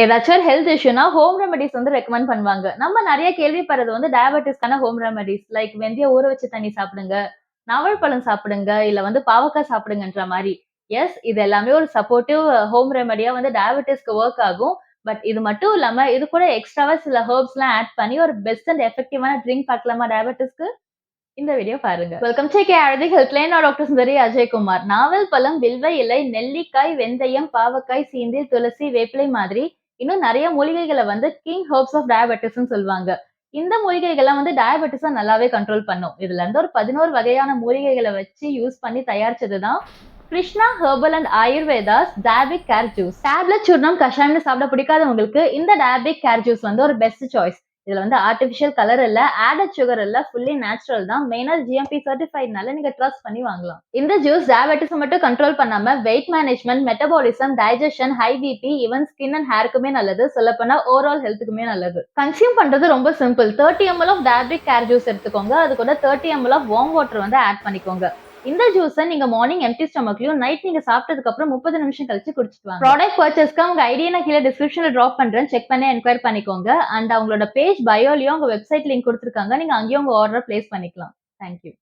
ஏதாச்சும் ஒரு ஹெல்த் இஷ்யூனா ஹோம் ரெமடிஸ் வந்து ரெக்கமெண்ட் பண்ணுவாங்க. நம்ம நிறைய கேள்விப்படுறது வந்து டயபெட்டிஸ்க்கான ஹோம் ரெமெடிஸ் லைக் வெந்தய ஊற வச்சு தண்ணி சாப்பிடுங்க நாவல் பழம் சாப்பிடுங்க இல்ல வந்து பாவக்காய் சாப்பிடுங்கன்ற மாதிரி. எஸ் இது எல்லாமே ஒரு சப்போர்ட்டிவ் ஹோம் ரெமடியா வந்து டயபெட்டிஸ்க்கு ஒர்க் ஆகும். பட் இது மட்டும் இல்லாம இது கூட எக்ஸ்ட்ராவா சில ஹெர்ப்ஸ் எல்லாம் ஆட் பண்ணி ஒரு பெஸ்ட் அண்ட் எஃபெக்டிவான ட்ரிங்க் பார்க்கலாமா டயபெட்டிஸ்க்கு இந்த வீடியோ பாருங்க. வெல்கம் சே கே அழகி health line doctor Sundari Ajaykumar. நாவல் பழம் வில்வ இலை நெல்லிக்காய் வெந்தயம் பாவக்காய் சீந்தில் துளசி வேப்பிலை மாதிரி இன்னும் நிறைய மூலிகைகளை வந்து கிங் ஹர்ப்ஸ் ஆஃப் டயபெட்டிஸ்ன்னு சொல்லுவாங்க. இந்த மூலிகைகள்லாம் வந்து டயபெட்டிஸை நல்லாவே கண்ட்ரோல் பண்ணும். இதுல இருந்து ஒரு பதினோரு வகையான மூலிகைகளை வச்சு யூஸ் பண்ணி தயாரிச்சது தான் Krishna herbal and Ayurvedas diabetic care juice tablet சூர்ணம் கஷாயம்னு சாப்பிட பிடிக்காதவங்களுக்கு இந்த டயபிக் கேர் ஜூஸ் வந்து ஒரு பெஸ்ட் சாய்ஸ் இதுல வந்து ஆர்டிபிஷியல் கலர் இல்ல ஆடட் சுகர் இல்ல ஃபுல்லி நேச்சுரல் தான். மெயினா ஜிஎம்பி சர்டிஃபைட்னால நீங்க ட்ரஸ்ட் பண்ணி வாங்கலாம். இந்த ஜூஸ் டயபெட்டிஸ் மட்டும் கண்ட்ரோல் பண்ணாம weight management metabolism digestion high BP even skin and ஹேருக்குமே நல்லது. சொல்ல போனா ஓவரால் ஹெல்த்துக்குமே நல்லது. கன்சியூம் பண்றது ரொம்ப simple thirty ml of diabetic care juice எடுத்துக்கோங்க. அது கூட thirty ml of warm water வந்து ஆட் பண்ணிக்கோங்க. இந்த ஜூஸை நீங்க மார்னிங் எம்டி ஸ்டமக்லயும் நைட் நீங்க சாப்பிட்டதுக்கு அப்புறம் முப்பது நிமிஷம் கழிச்சு குடிச்சிட்டு வாங்க. ப்ராடக்ட் பர்ச்சேஸ்க்கு அவங்க ஐடியா நான் கீழே டிஸ்கிரிப்ஷன்ல ட்ராப் பண்றேன். செக் பண்ணி என்கொயர் பண்ணிக்கோங்க. அண்ட் அவங்களோட பேஜ் பயோலயும் அவங்க வெப்சைட் லிங்க் கொடுத்துருக்காங்க. நீங்க அங்கேயும் உங்க ஆர்டர் பிளேஸ் பண்ணிக்கலாம். தேங்க்யூ